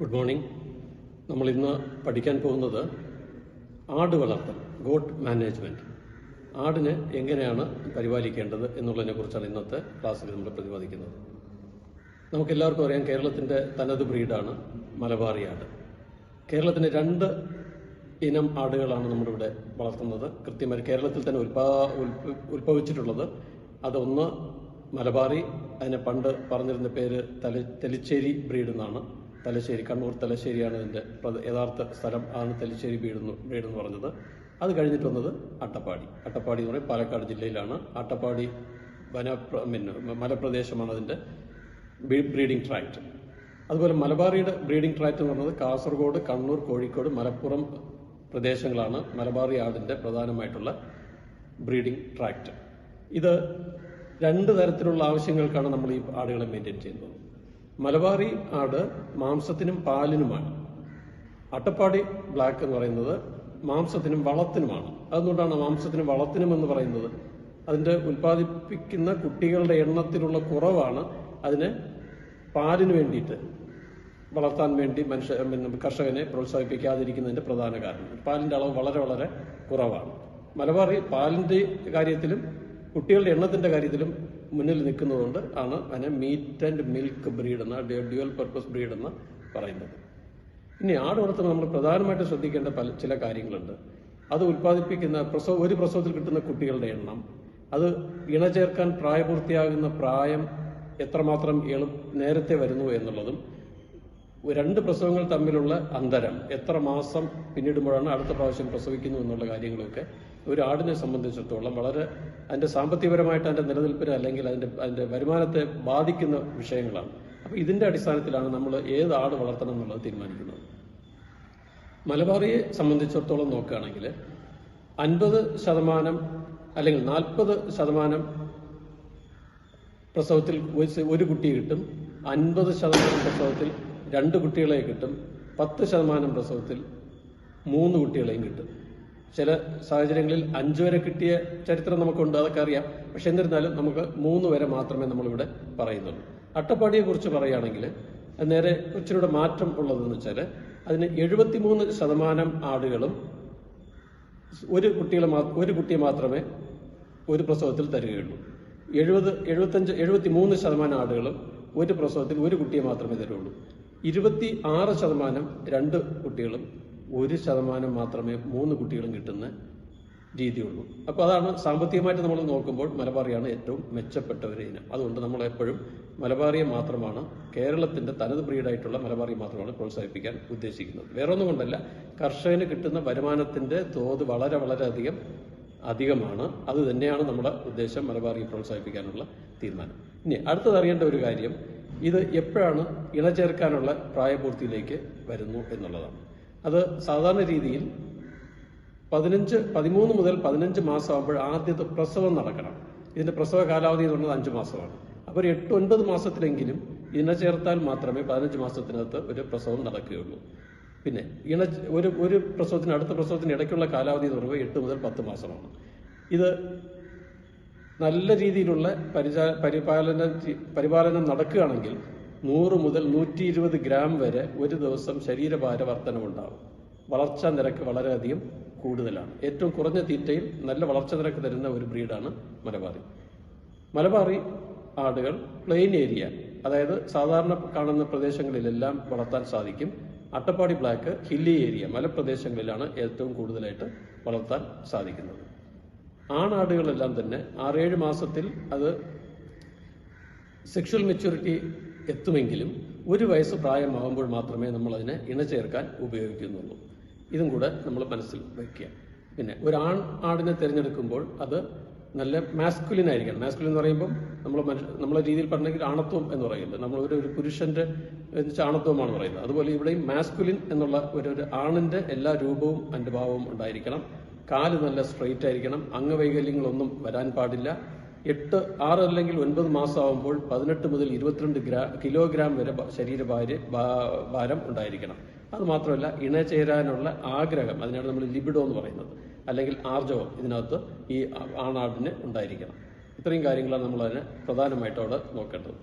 Good morning. നമ്മൾ ഇന്ന് പഠിക്കാൻ പോകുന്നത് ആട് വളർത്തൽ ഗോട്ട് മാനേജ്മെന്റ് ആടിനെ എങ്ങനെയാണ് പരിപാലിക്കേണ്ടത് എന്നുള്ളതിനെ കുറിച്ചാണ് ഇന്നത്തെ ക്ലാസ്സിൽ നമ്മൾ പ്രതിപാദിക്കുന്നത്. നമുക്കെല്ലാവർക്കും അറിയാം കേരളത്തിന്റെ തനത് ബ്രീഡാണ് മലബാറി ആട്. കേരളത്തിന് രണ്ട് ഇനം ആടുകളാണ് നമ്മളിവിടെ വളർത്തുന്നത്. കൃത്യമായി കേരളത്തിൽ തന്നെ ഉൽപാ ഉത്ഭവിച്ചിട്ടുള്ളത് അതൊന്ന് മലബാറി അതിനെ പണ്ട് പറഞ്ഞിരുന്ന പേര് തല തെലിച്ചേരി ബ്രീഡ് എന്നാണ്. തലശ്ശേരി കണ്ണൂർ തലശ്ശേരിയാണ് ഇതിന്റെ യഥാർത്ഥ സ്ഥലം ആണ് തലശ്ശേരി വീടെന്ന് വീടെന്ന് പറഞ്ഞത്. അത് കഴിഞ്ഞിട്ട് വന്നത് അട്ടപ്പാടി. അട്ടപ്പാടി എന്ന് പറയും പാലക്കാട് ജില്ലയിലാണ്. അട്ടപ്പാടി വന പിന്നെ മലപ്രദേശമാണ് അതിന്റെ ബ്രീഡിംഗ് ട്രാക്ട് അതുപോലെ മലബാറിയുടെ ബ്രീഡിംഗ് ട്രാക്ട് എന്ന് പറയുന്നത് കാസർഗോഡ് കണ്ണൂർ കോഴിക്കോട് മലപ്പുറം പ്രദേശങ്ങളാണ് മലബാറി ആടിന്റെ പ്രധാനമായിട്ടുള്ള ബ്രീഡിംഗ് ട്രാക്ട് ഇത് രണ്ട് തരത്തിലുള്ള ആവശ്യങ്ങൾക്കാണ് നമ്മൾ ഈ ആടുകളെ മെയിന്റെയിൻ ചെയ്യുന്നത്. മലബാറി ആട് മാംസത്തിനും പാലിനുമാണ്. അട്ടപ്പാടി ബ്ലാക്ക് എന്ന് പറയുന്നത് മാംസത്തിനും വളത്തിനുമാണ്. അതുകൊണ്ടാണ് മാംസത്തിനും വളത്തിനും എന്ന് പറയുന്നത്. അതിന്റെ ഉൽപ്പാദിപ്പിക്കുന്ന കുട്ടികളുടെ എണ്ണത്തിലുള്ള കുറവാണ്. അതിനെ പാലിന് വേണ്ടിയിട്ട് വളർത്താൻ വേണ്ടി മനുഷ്യ കർഷകനെ പ്രോത്സാഹിപ്പിക്കാതിരിക്കുന്നതിന്റെ പ്രധാന കാരണം. പാലിന്റെ അളവ് വളരെ വളരെ കുറവാണ്. മലബാറി പാലിന്റെ കാര്യത്തിലും കുട്ടികളുടെ എണ്ണത്തിന്റെ കാര്യത്തിലും മുന്നിൽ നിൽക്കുന്നതുകൊണ്ട് ആണ് അതിനെ മീറ്റ് ആൻഡ് മിൽക്ക് ബ്രീഡ് എന്ന ഡ്യുവൽ പർപ്പസ് ബ്രീഡ് എന്ന് പറയുന്നത്. ഇനി ആട് വളർത്തുന്ന നമ്മൾ പ്രധാനമായിട്ട് ശ്രദ്ധിക്കേണ്ട പല ചില കാര്യങ്ങളുണ്ട്. അത് ഉൽപ്പാദിപ്പിക്കുന്ന പ്രസവ ഒരു പ്രസവത്തിൽ കിട്ടുന്ന കുട്ടികളുടെ എണ്ണം അത് ഇണ ചേർക്കാൻ പ്രായപൂർത്തിയാകുന്ന പ്രായം എത്രമാത്രം എളു നേരത്തെ വരുന്നു എന്നുള്ളതും രണ്ട് പ്രസവങ്ങൾ തമ്മിലുള്ള അന്തരം എത്ര മാസം പിന്നിടുമ്പോഴാണ് അടുത്ത പ്രാവശ്യം പ്രസവിക്കുന്നു എന്നുള്ള കാര്യങ്ങളൊക്കെ ഒരു ആടിനെ സംബന്ധിച്ചിടത്തോളം വളരെ അതിന്റെ സാമ്പത്തികപരമായിട്ട് അതിന്റെ നിലനിൽപ്പിന് അല്ലെങ്കിൽ അതിന്റെ അതിന്റെ വരുമാനത്തെ ബാധിക്കുന്ന വിഷയങ്ങളാണ്. അപ്പൊ ഇതിന്റെ അടിസ്ഥാനത്തിലാണ് നമ്മൾ ഏത് ആട് വളർത്തണം എന്നുള്ളത് തീരുമാനിക്കുന്നത്. മലബാറിയെ സംബന്ധിച്ചിടത്തോളം നോക്കുകയാണെങ്കിൽ അൻപത് ശതമാനം അല്ലെങ്കിൽ നാൽപ്പത് ശതമാനം പ്രസവത്തിൽ ഒരു- കുട്ടിയെ കിട്ടും അൻപത് ശതമാനം പ്രസവത്തിൽ രണ്ട് കുട്ടികളെ കിട്ടും. പത്ത് ശതമാനം പ്രസവത്തിൽ മൂന്ന് കുട്ടികളെയും കിട്ടും. ചില സാഹചര്യങ്ങളിൽ അഞ്ചു വരെ കിട്ടിയ ചരിത്രം നമുക്കുണ്ട് അതൊക്കെ അറിയാം. പക്ഷെ എന്നിരുന്നാലും നമുക്ക് മൂന്ന് വരെ മാത്രമേ നമ്മളിവിടെ പറയുന്നുള്ളൂ. അട്ടപ്പാടിയെ കുറിച്ച് പറയുകയാണെങ്കിൽ നേരെ ഇച്ചിരിയുടെ മാറ്റം ഉള്ളതെന്ന് വെച്ചാൽ അതിന് എഴുപത്തിമൂന്ന് ശതമാനം ആടുകളും ഒരു കുട്ടികളെ ഒരു കുട്ടിയെ മാത്രമേ ഒരു പ്രസവത്തിൽ തരികയുള്ളൂ. എഴുപത് എഴുപത്തഞ്ച് എഴുപത്തി മൂന്ന് ശതമാനം ആടുകളും ഒരു പ്രസവത്തിൽ ഒരു കുട്ടിയെ മാത്രമേ തരുള്ളൂ ഇരുപത്തി ആറ് ശതമാനം രണ്ട് കുട്ടികളും ഒരു ശതമാനം മാത്രമേ മൂന്ന് കുട്ടികളും കിട്ടുന്ന രീതിയുള്ളൂ. അപ്പോൾ അതാണ് സാമ്പത്തികമായിട്ട് നമ്മൾ നോക്കുമ്പോൾ മലബാറിയാണ് ഏറ്റവും മെച്ചപ്പെട്ട ഒരു ഇനം. അതുകൊണ്ട് നമ്മൾ എപ്പോഴും മലബാറിയെ മാത്രമാണ് കേരളത്തിന്റെ തനത് ബ്രീഡായിട്ടുള്ള മലബാറിയെ മാത്രമാണ് പ്രോത്സാഹിപ്പിക്കാൻ ഉദ്ദേശിക്കുന്നത്. വേറെ ഒന്നും കൊണ്ടല്ല കർഷകന് കിട്ടുന്ന വരുമാനത്തിന്റെ തോത് വളരെ വളരെ അധികം അധികമാണ്. അത് തന്നെയാണ് നമ്മുടെ ഉദ്ദേശം മലബാറിയെ പ്രോത്സാഹിപ്പിക്കാനുള്ള തീരുമാനം. ഇനി അടുത്തത് അറിയേണ്ട ഒരു കാര്യം ഇത് എപ്പോഴാണ് ഇണചേർക്കാനുള്ള പ്രായപൂർത്തിയിലേക്ക് വരുന്നു എന്നുള്ളതാണ്. അത് സാധാരണ രീതിയിൽ പതിനഞ്ച് പതിമൂന്ന് മുതൽ പതിനഞ്ച് മാസമാകുമ്പോൾ ആദ്യത്തെ പ്രസവം നടക്കണം. ഇതിന്റെ പ്രസവ കാലാവധി എന്ന് പറഞ്ഞത് അഞ്ച് മാസമാണ്. അപ്പോൾ ഒരു എട്ട് ഒൻപത് മാസത്തിലെങ്കിലും ഇണ ചേർത്താൽ മാത്രമേ പതിനഞ്ച് മാസത്തിനകത്ത് ഒരു പ്രസവം നടക്കുകയുള്ളൂ. പിന്നെ ഇണ ഒരു ഒരു പ്രസവത്തിന് അടുത്ത പ്രസവത്തിന് ഇടയ്ക്കുള്ള കാലാവധി എന്ന് പറയുമ്പോൾ എട്ട് മുതൽ പത്ത് മാസമാണ്. ഇത് നല്ല രീതിയിലുള്ള പരിചാ പരിപാലന പരിപാലനം നടക്കുകയാണെങ്കിൽ നൂറ് മുതൽ നൂറ്റി ഇരുപത് ഗ്രാം വരെ ഒരു ദിവസം ശരീരഭാര വർധനമുണ്ടാകും വളർച്ചാ നിരക്ക് വളരെയധികം കൂടുതലാണ്. ഏറ്റവും കുറഞ്ഞ തീറ്റയിൽ നല്ല വളർച്ചാ നിരക്ക് തരുന്ന ഒരു ബ്രീഡാണ് മലബാറി. മലബാറി ആടുകൾ പ്ലെയിൻ ഏരിയ അതായത് സാധാരണ കാണുന്ന പ്രദേശങ്ങളിലെല്ലാം വളർത്താൻ സാധിക്കും. അട്ടപ്പാടി ബ്ലാക്ക് ഹില്ലി ഏരിയ മലപ്രദേശങ്ങളിലാണ് ഏറ്റവും കൂടുതലായിട്ട് വളർത്താൻ സാധിക്കുന്നത്. ആണാടുകളെല്ലാം തന്നെ ആറേഴ് മാസത്തിൽ അത് സെക്ഷൽ മെച്യൂരിറ്റി എത്തുമെങ്കിലും ഒരു വയസ്സ് പ്രായമാകുമ്പോൾ മാത്രമേ നമ്മൾ അതിനെ ഇണചേർക്കാൻ ഉപയോഗിക്കുന്നുള്ളൂ. ഇതും കൂടെ നമ്മൾ മനസ്സിൽ വയ്ക്കുക. പിന്നെ ഒരു ആൺ ആടിനെ തിരഞ്ഞെടുക്കുമ്പോൾ അത് നല്ല മാസ്കുലിൻ ആയിരിക്കണം. മാസ്കുലിൻ എന്ന് പറയുമ്പോൾ നമ്മൾ മനുഷ്യ നമ്മളെ രീതിയിൽ പറഞ്ഞെങ്കിൽ ആണത്വം എന്ന് പറയുന്നത്. നമ്മൾ ഒരു ഒരു പുരുഷന്റെ ആണത്വമാണ് പറയുന്നത്. അതുപോലെ ഇവിടെയും മാസ്കുലിൻ എന്നുള്ള ഒരു ഒരു ആണിന്റെ എല്ലാ രൂപവും അനുഭാവവും ഉണ്ടായിരിക്കണം. കാൽ നല്ല സ്ട്രെയിറ്റ് ആയിരിക്കണം. അംഗവൈകല്യങ്ങളൊന്നും വരാൻ പാടില്ല. എട്ട് ആറ് അല്ലെങ്കിൽ ഒൻപത് മാസമാകുമ്പോൾ പതിനെട്ട് മുതൽ ഇരുപത്തിരണ്ട് ഗ്രാ കിലോഗ്രാം വരെ ശരീരഭാര്യ ഭാരം ഉണ്ടായിരിക്കണം. അത് മാത്രമല്ല ഇണ ചേരാനുള്ള ആഗ്രഹം അതിനാണ് നമ്മൾ ലിബിഡോ എന്ന് പറയുന്നത് അല്ലെങ്കിൽ ആർജവം ഇതിനകത്ത് ഈ ആണാടിന് ഉണ്ടായിരിക്കണം. ഇത്രയും കാര്യങ്ങളാണ് നമ്മൾ അതിനെ പ്രധാനമായിട്ട് അവിടെ നോക്കേണ്ടത്.